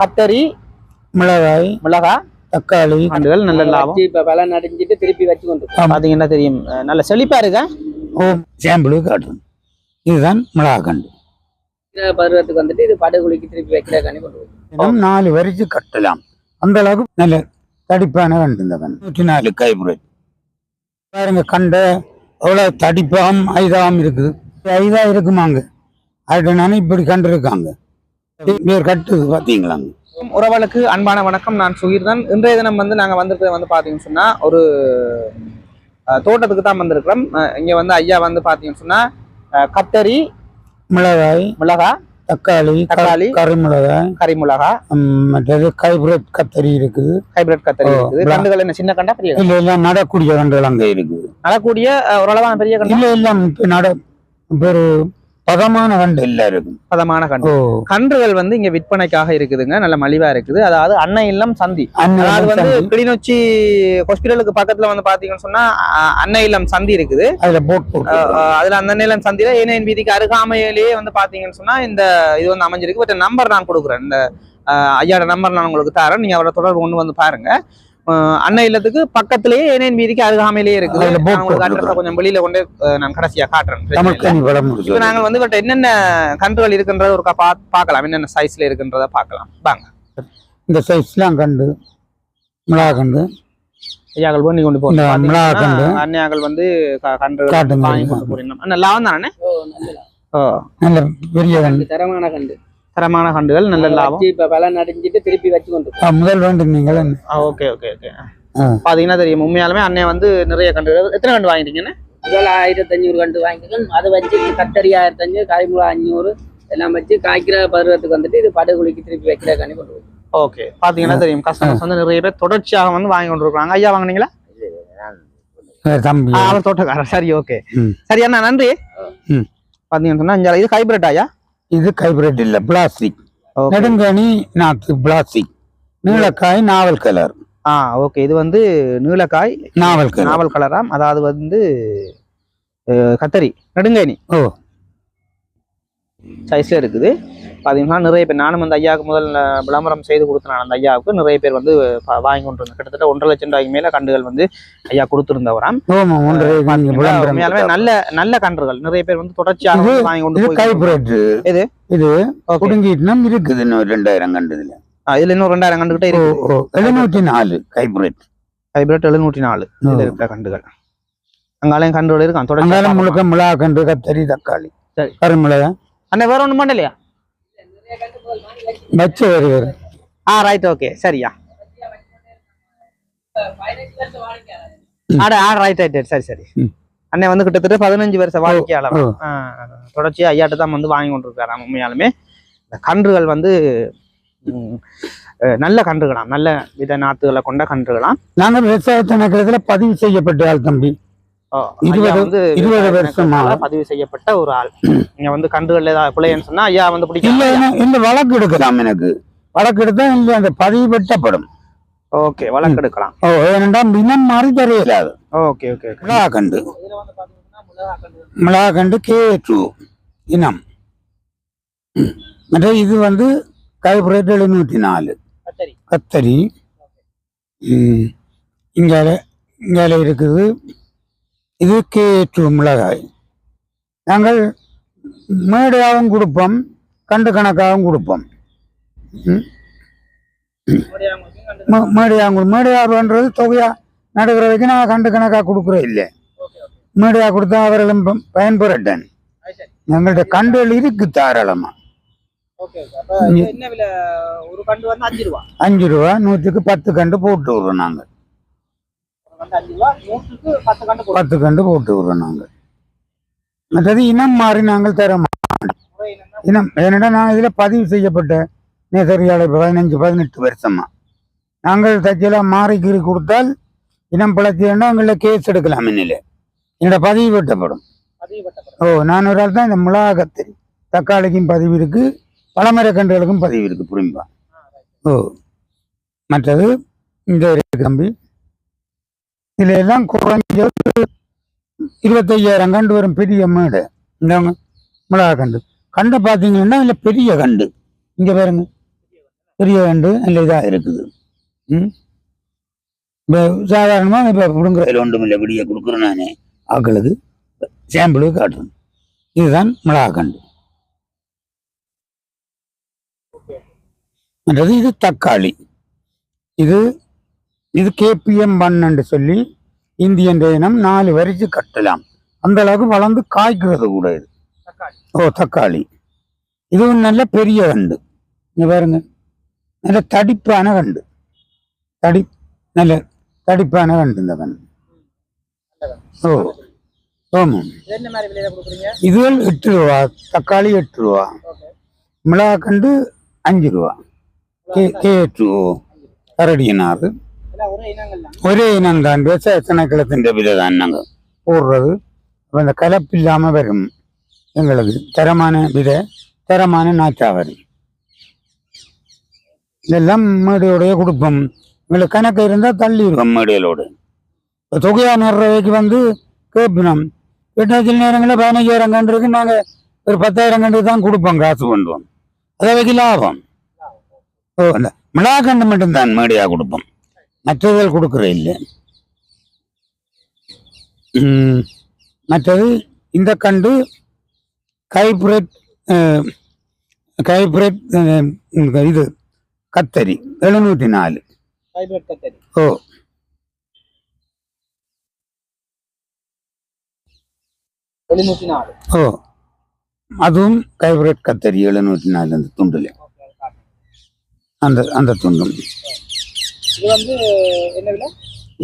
கத்தரி மிளகாய் மிளகா தக்காளி கண்டுகள் நல்ல லாபம். இப்ப விலை நடிஞ்சிட்டு திருப்பி வச்சு கொண்டு பாத்தீங்கன்னா தெரியும்? நல்ல செழிப்பா இருக்கா? ஓ சாம்பிள் காட்டுறோம் இதுதான் மிளகாக்கண்டு இருக்கிற பருவத்துக்கு வந்துட்டு இது படுகுழிக்கு திருப்பி கொண்டு போய். இன்னும் நாலு வரிச்சு கட்டலாம். அந்த அளவுக்கு நல்ல தடிப்பான கண்டு இந்த கண்டு நூற்றி நாலு கைபுரட் பாருங்க கண்டை அவ்வளோ தடிப்பாம் ஐதாம் இருக்குது. ஐதா இருக்குமாங்க. அதுனால இப்படி கண்டு இருக்காங்க. பேர் கட்டுது பார்த்தீங்களாங்க? உறவுகளுக்கு அன்பான வணக்கம். நான் சுகீர் தான் இன்றைய தினம் வந்து நாங்க வந்திருக்கிறது வந்து பாத்தீங்கன்னு சொன்னா ஒரு தோட்டத்துக்கு தான் வந்திருக்கிறோம். இங்க வந்து ஐயா வந்து பாத்தீங்கன்னு சொன்னா அஹ், கத்தரி மிளகாய் மிளகா தக்காளி தக்காளி. கறி மிளகாய் கறி மிளகா ம், மற்றது கைபுரட் கத்தரி இருக்குது. ஹைபிரிட் கத்தரி இருக்குது. கண்டுகள் என்ன? சின்ன கண்டா பெரிய? இல்ல நடக்கூடிய கண்டுகள் அங்க இருக்குது. நடக்கூடிய ஓரளவான பெரிய கண்டா? இல்ல இப்ப நட ஒரு பதமான கண்டு எல்லாம் இருக்கும் பதமான கண்டு ஓ. கன்றுகள் வந்து இங்க விற்பனைக்காக இருக்குதுங்க. நல்ல மலிவா இருக்குது. அதாவது அன்னை இல்லம் சந்தி. அதாவது வந்து. கிளிநொச்சி ஹாஸ்பிட்டலுக்கு பக்கத்துல வந்து பாத்தீங்கன்னு சொன்னா அன்னை இல்லம் சந்தி இருக்குது. அதுல போட் அதுல அந்த நிலம் சந்தில ஏனையன் வீதிக்கு அருகாமையிலேயே வந்து பாத்தீங்கன்னு சொன்னா இந்த இது வந்து அமைஞ்சிருக்கு. பட் நம்பர் நான் கொடுக்குறேன். இந்த அஹ், ஐயாவோட நம்பர் நான் உங்களுக்கு தரேன். நீங்க அவரை தொடர்பு கொண்டு வந்து பாருங்க. அன்னை இல்லத்துக்கு பக்கத்திலேயே ஏனையன் வீதிக்கு அருகாமையிலேயே இருக்குது. கொஞ்சம் வெளியில கொண்டு நான் கடைசியா காட்டுறேன். இப்ப நாங்கள் வந்து இவர்கிட்ட என்னென்ன கன்றுகள் இருக்குன்றத ஒரு பா பார்க்கலாம். என்னென்ன சைஸ்ல இருக்குன்றத பார்க்கலாம். வாங்க. இந்த சைஸ்லாம் கண்டு மிளகா கண்டு ஐயாக்கள் பண்ணி கொண்டு போகிறோம் மிளகா கண்டு அன்னையாக்கள் வந்து க- கன்றுகள் காட்டுங்க. வாங்கி கொண்டு போறீங்க அண்ணா லாபம் தானே ஓ நல்ல பெரிய கண்டு தரமான கண்டு தரமான கண்டுகள் நல்ல லாபம். இப்ப விலை நடிஞ்சிட்டு திருப்பி வச்சு கொண்டு முதல் வேண்டும் நீங்கள். Okay okay okay. பாத்தீங்கன்னா தெரியும் உண்மையாலுமே அண்ணன் வந்து நிறைய கண்டுகள். எத்தனை கண்டு வாங்கிட்டீங்கன்னு முதல்ல ஆயிரத்தி அஞ்சூறு கண்டு வாங்கிக்கணும் அதை வச்சு கத்தரி ஆயிரத்தி அஞ்சூறு காய்முளா அஞ்சூறு எல்லாம் வச்சு காய்க்கிற பருவத்துக்கு வந்துட்டு இது படுகுழிக்கு திருப்பி வைக்கிறக்காண்டி கொண்டு ஓகே. பாத்தீங்கன்னா தெரியும் கஸ்டமர்ஸ் வந்து நிறைய பேர் தொடர்ச்சியாக வந்து வாங்கி கொண்டு இருக்காங்க ஐயா வாங்குனீங்களா? அவர் தோட்டக்காரர். சரி ஓகே. சரி அண்ணா நன்றி. பாத்தீங்கன்னா இது ஹைபிரிட் ஐயா? இது கைபிரட் இல்ல பிளாஸ்டிக் நெடுங்கனி நாத்து பிளாஸ்டிக் நீலக்காய் நாவல் கலர் ஆ ஓகே இது வந்து நீலக்காய் நாவல் கலர் நாவல் கலராம் அதாவது வந்து கத்தரி நெடுங்கேணி ஓ. சைஸ்ல இருக்குது. பாத்தீங்கன்னா நிறைய பேர் நானும் அந்த ஐயாவுக்கு முதல் விளம்பரம் செய்து கொடுத்தேன் அந்த ஐயாவுக்கு நிறைய பேர் வந்து வாங்கி கொண்டு கிட்டத்தட்ட ஒன்றரை லட்சம் ரூபாய்க்கு மேல கண்டுகள் வந்து ஐயா கொடுத்திருந்தவராம். உண்மையாலுமே நல்ல நல்ல கன்றுகள். நிறைய பேர் வந்து தொடர்ச்சியாக வாங்கி கொண்டு இது? இது ஓகே குடுங்கிட்டு இருக்குது. இன்னும் ரெண்டாயிரம் கண்டு இதுல இதுல இன்னும் ரெண்டாயிரம் கண்டுகிட்டே இருக்கு. ஓ எழுநூத்தி நாலு கைபிரட் ஹைபிரிட் எழுநூற்றி நாலு. இதுல. இருக்கிற கண்டுகள் அங்காலையும் கண்டுகள் இருக்கான் அங்கால தொடர்ச்சி முழுக்க மிளகா கண்டு கத்தரி தக்காளி சரி. கருமிளகா அண்ணே வேற ஒண்ணும் பண்ணலையா? வச்ச வருவார். ஆ ரைட் ஓகே சரியா? ஆட ஆ ரைட் ரைட் சரி சரி. அண்ணன் வந்து கிட்டத்தட்ட பதினஞ்சு வருஷ வாடிக்கையாளர் ஓ. ஆ, தொடர்ச்சியா ஐயாட்ட தான் வந்து வாங்கி கொண்டிருக்காராம் உண்மையாலுமே. இந்த கன்றுகள் வந்து நல்ல கன்றுகளாம். நல்ல வித நாத்துகளை கொண்ட கன்றுகளாம். நாங்க விவசாய திணைக்களத்துல பதிவு செய்யப்பட்ட ஆள் தம்பி. இருபது- இருபது வருஷமா. பதிவு செய்யப்பட்ட ஒரு ஆள். நீங்க வந்து ஏதாவது பிள்ளைன்னு சொன்னா ஐயா வந்து பிடிக்கும் இல்ல வழக்கு எடுக்கலாம் எனக்கு. வழக்கு எடுத்தா இல்ல அந்த பதிவு வெட்டப்படும். ஓகே வழக்கு எடுக்கலாம். ஓ ஏனென்றால் இனம் மாறி தெரியலாது ஓகே ஓகே மிளகா கண்டு மிளகா கண்டு கே டூ இனம். மற்ற இது வந்து கைபுரேட் எழுநூத்தி நாலு. கத்தரி. ம். இங்கால இங்கால இருக்குது. இது கே டூ மிளகாய். நாங்கள் மேடையாகவும் கொடுப்போம் கண்டு கணக்காகவும் கொடுப்போம். ம். ம- மேடையாங்க மேடையாடுன்றது தொகையா நடுக்கிற வரைக்கும் நான் கண்டு கணக்காக கொடுக்குறோம் இல்லை. மேடையா கொடுத்தா அவர்களும் பயன்பெறட்டன். எங்கள்கிட்ட கண்டுகள் இருக்கு தாராளமா. Okay okay. அப்ப இது என்ன விலை? ஒரு கண்டு வந்து அஞ்சு ரூபா. அஞ்சு ரூபா நூற்றுக்கு பத்து கண்டு போட்டு விடுறோம் நாங்கள் ஒரு கண்டு அஞ்சு ரூபா நூற்றுக்கு பத்து கண்டு போட்டு. விடுறோம் நாங்கள். மற்றது இனம் மாறி நாங்கள் தர இனம் ஏன்னா நான் இதில் பதிவு செய்யப்பட்ட நேசரியாலை பதினஞ்சு பதினெட்டு வருஷமா. நாங்கள் தச்செல்லாம் மாறி கீறி கொடுத்தால் இனம் பிழைச்சேன்னா எங்களில் கேஸ் எடுக்கலாம் என்னில் என்னோட பதிவு வெட்டப்படும். ஓ நான் ஒரு ஆள் தான் இந்த மிளகா கத்திரி தக்காளிக்கும் பதிவு இருக்கு பழமர கன்றுகளுக்கும் பதிவு இருக்கு புரியும்பா? ஓ மற்றது இந்த தம்பி இதுல எல்லாம் குறைஞ்சது இருபத்தையாயிரம் கண்டு வரும் பெரிய மேடு. இந்த மிளகா கண்டு. கண்டை பார்த்தீங்கன்னா இல்லை பெரிய கண்டு. இங்கே பாருங்க. பெரிய கண்டு நல்ல இதாக இருக்குது. ம்? இப்போ சாதாரணமாக இப்போ பிடுங்குற ஒன்றும் இல்லை. இப்படியே கொடுக்குறேன் நான். ஆக்களுக்கு சாம்பிளுக்கு காட்டுறேன். இதுதான் மிளகா கண்டு. இது தக்காளி. இது இது கேபிஎம் பன்னெண்டு சொல்லி இந்தியன் இனம் நாலு வரிச்சு கட்டலாம். அந்த அளவுக்கு வளர்ந்து காய்க்கிறது கூட இது. தக்காளி ஓ தக்காளி. இதுவும் நல்ல பெரிய கண்டு. இங்க பாருங்க. நல்ல தடிப்பான கண்டு. தடி நல்ல தடிப்பான கண்டு இந்த கண்டு. ஓ ஆமாம். இது என்ன மாதிரி விலையில கொடுக்குறீங்க? இதுகள் எட்டு ரூபா. தக்காளி எட்டு ரூபா. ஓகே. மிளகாக்கண்டு அஞ்சு ரூபா. K K to Karadiyanaru. ஒரே இனங்கள் தான் ஒரே இனம் தான் விவசாயத்தினக்கிழத்தின் விதை தான் நாங்கள் போடுறது அப்ப இந்த கலப்பு இல்லாமல் வரும் எங்களுக்கு தரமான விதை தரமான நாற்றா வரும் இதெல்லாம் மேடையோடய கொடுப்போம் எங்களுக்கு கணக்கு இருந்தால் தள்ளிடுவோம் மேடையிலோடு இப்போ தொகையாக நடுறவைக்கு வந்து கேட்பினோம் கேட்டால் சில நேரங்களில் பதினஞ்சாயிரம் கண்டு இருக்கு நாங்கள் ஒரு பத்தாயிரம் கண்டு தான் கொடுப்போம் காசு பண்ணுவோம் அதைக்கு லாபம் ஓ அந்த மிளகாக்கண்டு மட்டும்தான் மேடையாக கொடுப்போம் மற்றதில் கொடுக்குற இல்லை. மற்றது இந்த கண்டு கைப்ரெட் கைப்ரெட் இது கத்தரி எழுநூற்றி நாலு. ஓ. ஓ அதுவும் கைப்ரெட் கத்தரி எழுநூற்றி நாலு அந்த துண்டில். அந்த அந்த துண்டும். இது வந்து என்ன விலை?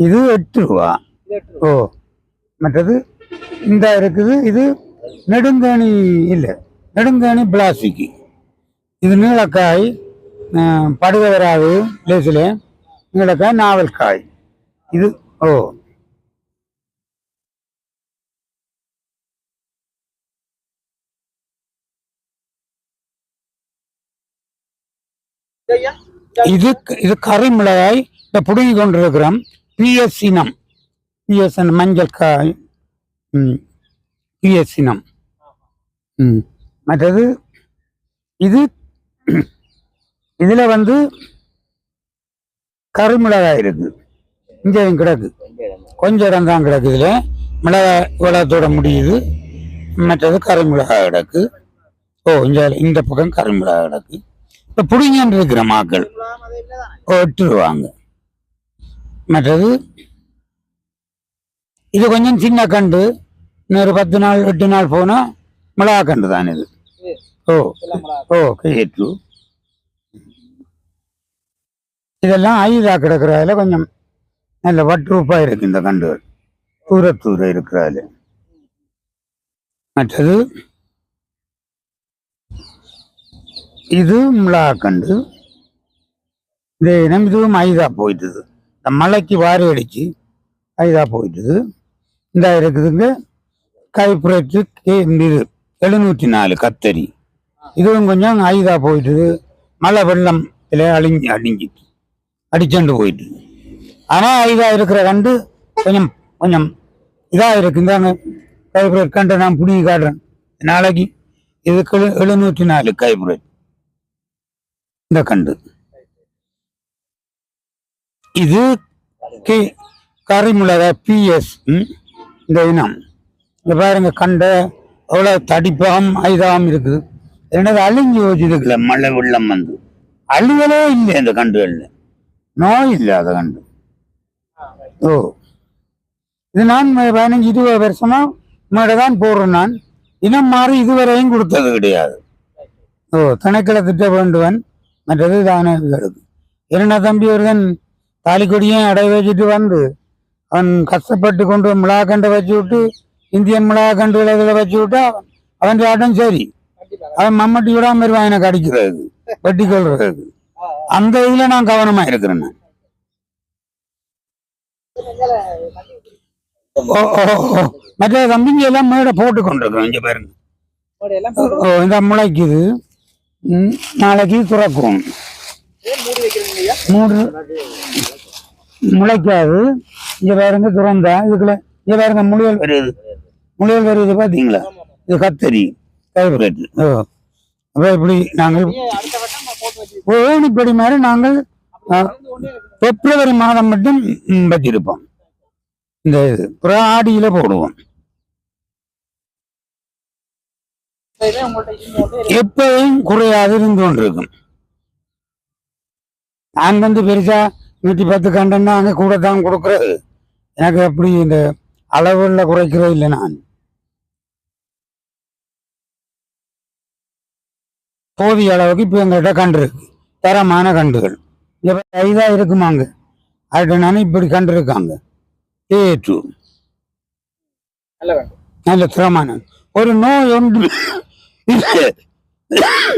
இது எட்டு ரூபா. ஓ மற்றது இந்த இருக்குது இது நெடுங்கேணி இல்லை நெடுங்கேணி பிளாஸ்டிக் இது நீளக்காய் படுக வராது லேசில் நீளக்காய் நாவல்காய். இது ஓ. இது இது கறி மிளகாய் இந்த புடுங்கி கொண்டிருக்கிறோம் பிஎஸ் இனம் பிஎஸ் மஞ்சள் காய் ம் பிஎஸ் இனம் ம் மற்றது இது இதில் வந்து கறி மிளகாய் இருக்கு. இங்கேயும் கிடக்கு. கொஞ்சம் இடம் தான் கிடக்கு இதில். மிளகாய் வளத்தோட முடியுது. மற்றது கறி மிளகாய் கிடக்கு. ஓ இந்த இந்த பக்கம் கறி மிளகாய் கிடக்கு. இப்போ புடிங்கன்னு இருக்கிற மாக்கள் விட்டுருவாங்க மற்றது இது கொஞ்சம் சின்ன கண்டு இன்னொரு பத்து நாள் எட்டு நாள் போனால் மிளகா கண்டு தான் இது. ஓ ஓ கேட்டு இதெல்லாம் ஐதா கிடக்கிறதுல கொஞ்சம் நல்ல வட்டுருப்பா இருக்கு இந்த கண்டுகள் தூர தூர இருக்கிறதுல. மற்றது இது மிளகாக்கண்டு இந்த இனம் இதுவும் ஐதா போயிட்டுது. இந்த மலைக்கு வாரி அடிச்சு ஐதா போயிட்டுது. இந்த இருக்குதுங்க. கைப்புரட்சி இது எழுநூற்றி நாலு கத்தரி. இதுவும் கொஞ்சம் ஐதா போயிட்டுது. மழை வெள்ளம் இதில் அழிஞ்சு அடிஞ்சிட்டு அடிச்சண்டு போயிட்டு ஆனால் ஐதா இருக்கிற கண்டு கொஞ்சம் கொஞ்சம் இதாக இருக்கு இந்தாங்க கைப்புரட் கண்டை நான் பிடிங்கி காட்டுறேன். நாளைக்கு இதுக்கு எழுநூற்றி நாலு கைப்புரட் இந்த கண்டு. இது கி கறி பிஎஸ் இந்த இனம். இந்த பாருங்க கண்ட அவ்வளோ தடிப்பாகம் ஐதாகம் இருக்குது. என்னது அழிஞ்சு வச்சுருக்குல மழை வெள்ளம் வந்து. அழிவலே இல்லை இந்த கண்டுகளில். நோய் இல்லை அதை கண்டு. ஓ. இது நான் பதினஞ்சு இருபது வருஷமா மேடை தான் போடுறேன் நான். இனம் மாறி இதுவரையும் கொடுத்தது கிடையாது. ஓ தனக்கில திட்ட வேண்டுவன் மற்றது தானே இதுகளுக்கு என்ன தம்பி ஒருவன் தாலிக்கொடியும் அடை வச்சுட்டு வந்து அவன் கஷ்டப்பட்டு கொண்டு மிளகாக்கண்டை வச்சு விட்டு இந்தியன் மிளகாக்கண்டுகளை இதில் வச்சு விட்டா அவன் ஆட்டம் சரி. அவன் மம்மட்டி விடாம இருவான் எனக்கு அடிக்கிறதுக்கு வெட்டி கொள்றதுக்கு அந்த இதுல நான் கவனமா இருக்கிறேன். மற்ற தம்பிங்க எல்லாம் மேடை போட்டு கொண்டிருக்கிறோம் இங்க பாருங்க. இந்த முளைக்குது. நாளைக்கு துறக்கும். மூடி முளைக்காது. இங்க பாருங்க துறந்தா. இதுக்குள்ள இங்க பாருங்க முழியல் வருது. முழியல் வருது பாத்தீங்களா? இது கத்தரி கைப்ரேட் ஓ அப்போ இப்படி நாங்கள் நீங்க அடுத்த வட்டம் போட்டு வச்சு ஏணிப்படி மாதிரி நாங்கள் பிப்ரவரி மாதம் மட்டும் வச்சிருப்போம். இந்த அப்புறம் ஆடியில போடுவோம் இப்பயுமே உங்கள்ட்ட இருந்து கொண்டே எப்பவும் குறையாது இருந்து கொண்டிருக்கும். நான் வந்து பெருசா நூற்றி பத்து கண்டன்னா அங்கே கூட தான் கொடுக்குறது. எனக்கு அப்படி இந்த அளவுல குறைக்கிறது இல்லை நான். போதிய அளவுக்கு இப்போ எங்கள்கிட்ட கண்டு இருக்கு. தரமான கண்டுகள் இப்போ ஐதா இருக்குமாங்க அதுனால இப்படி கண்டு இருக்காங்க ஏ டூ நல்ல திறமான ஒரு நோய் ஒன்று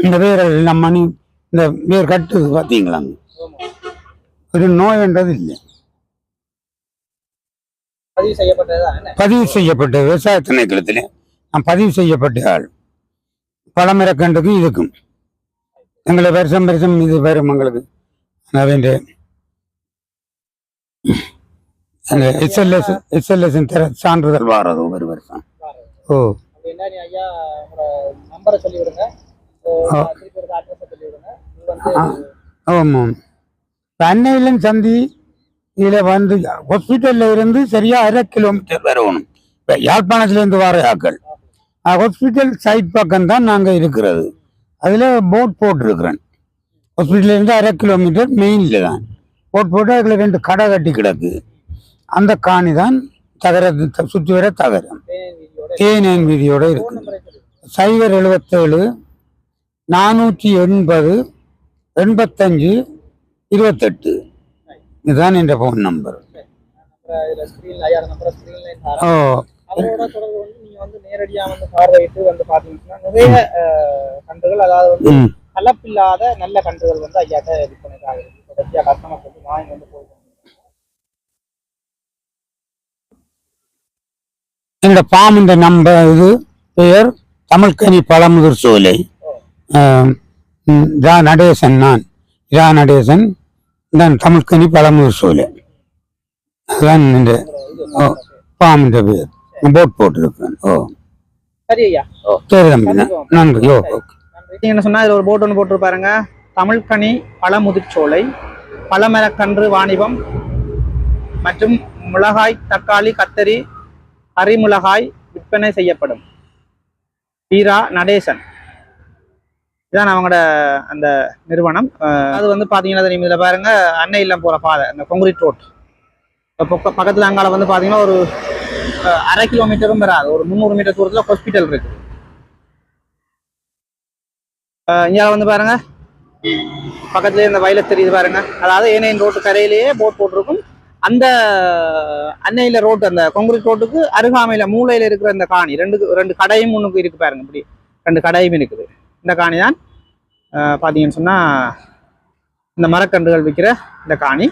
இந்த வேர் எல்லாம் மணி இந்த வேர் கட்டுது பார்த்தீங்களாங்க ஒரு நோய்ன்றது இல்லை. பதிவு செய்யப்பட்ட விவசாய திணைக்களத்தில் நான் பதிவு செய்யப்பட்ட ஆள். பழமரக்கண்டுக்கு இதுக்கும். எங்களை வருஷம் வருஷம் இது வரும் எங்களுக்கு. அவன் அந்த எஸ்எல்எஸ் எஸ்எல்எஸ் சான்றிதழ் வாரது ஒரு வருஷம். ஓ. நீ ஐயா நம்பரை சொல்லி விடுங்க ஆ. திருப்பி ஒரு அட்ரஸை சொல்லி விடுங்க இது வந்து ஆமாம் அன்னையிலும் சந்தி இதில் வந்து ஹாஸ்பிட்டலில் இருந்து சரியா அரை கிலோமீட்டர் வரணும். இப்போ யாழ்ப்பாணத்துலேருந்து வர ஆக்கள். ஹாஸ்பிட்டல் சைட் பக்கம் தான் நாங்கள் இருக்கிறது. அதில் போட் போட்டிருக்கிறேன். ஹாஸ்பிட்டல்லேருந்து அரை கிலோமீட்டர் மெயினில் தான். போட் போட்டு அதில் ரெண்டு கடை கட்டி கிடக்கு. அந்த காணி தான் தகர சுற்றி வர தகரம். தேனேன் வீதியோட சொல்லி சைபர் எழுபத்தேழு நானூற்றி எண்பது எண்பத்தஞ்சு இருபத்தெட்டு. இதுதான் என் ஃபோன் நம்பர் ஓ. கலப்பில்லாத நல்ல கன்றுகள் வந்து ஐயாட்ட இருக்கு தொடர்ச்சியா கஸ்டமர் வந்து வாங்கி வந்து போய் என்னோட பாம்பின் நம்பர் இது பெயர் தமிழ்கனி பழமுதிர் சோலை. ரா நடேசன் நான். ரா நடேசன் நான் தமிழ்கனி பழமுதிர் சோலை. அதுதான் இந்த பாம்பின் பேர் போட் போட்டிருக்கேன். ஓ. சரி ஐயா. சரி தம்பி நன்றி. Oh okay. என்ன சொன்னா இதுல ஒரு போட் ஒன்று போட்டிருப்பாருங்க. தமிழ்கனி பழமுதிர்ச்சோலை பழமரக்கன்று வாணிபம் மற்றும் மிளகாய் தக்காளி கத்தரி கரிமிளகாய் விற்பனை செய்யப்படும். வீரா நடேசன். இதான் அவங்களோட அந்த நிறுவனம். அது வந்து பார்த்தீங்கன்னா தெரியும்? பாருங்க அன்னை இல்லம் போகிற பாதை அந்த கொங்குரிட் ரோட் பக்கத்தில் அங்கால வந்து பாத்தீங்கன்னா ஒரு அரை கிலோமீட்டரும் வராது. ஒரு முந்நூறு மீட்டர் தூரத்தில் ஹாஸ்பிட்டல் இருக்கு. இங்கே வந்து பாருங்க. பக்கத்துலேயே இந்த வயலை தெரியுது பாருங்க. அதாவது ஏனையின் ரோட்டு கரையிலேயே போட் போட்டிருக்கும். அந்த அன்னையில ரோட்டு அந்த கொங்குரிட் ரோட்டுக்கு அருகாமையில மூளையில இருக்கிற இந்த காணி ரெண்டு ரெண்டு கடையும் முன்னுக்கு இருக்கு பாருங்க இப்படி ரெண்டு கடையும் இருக்குது. இந்த காணி தான் பார்த்தீங்கன்னு பாத்தீங்கன்னு சொன்னா இந்த மரக்கன்றுகள் விற்கிற இந்த காணி.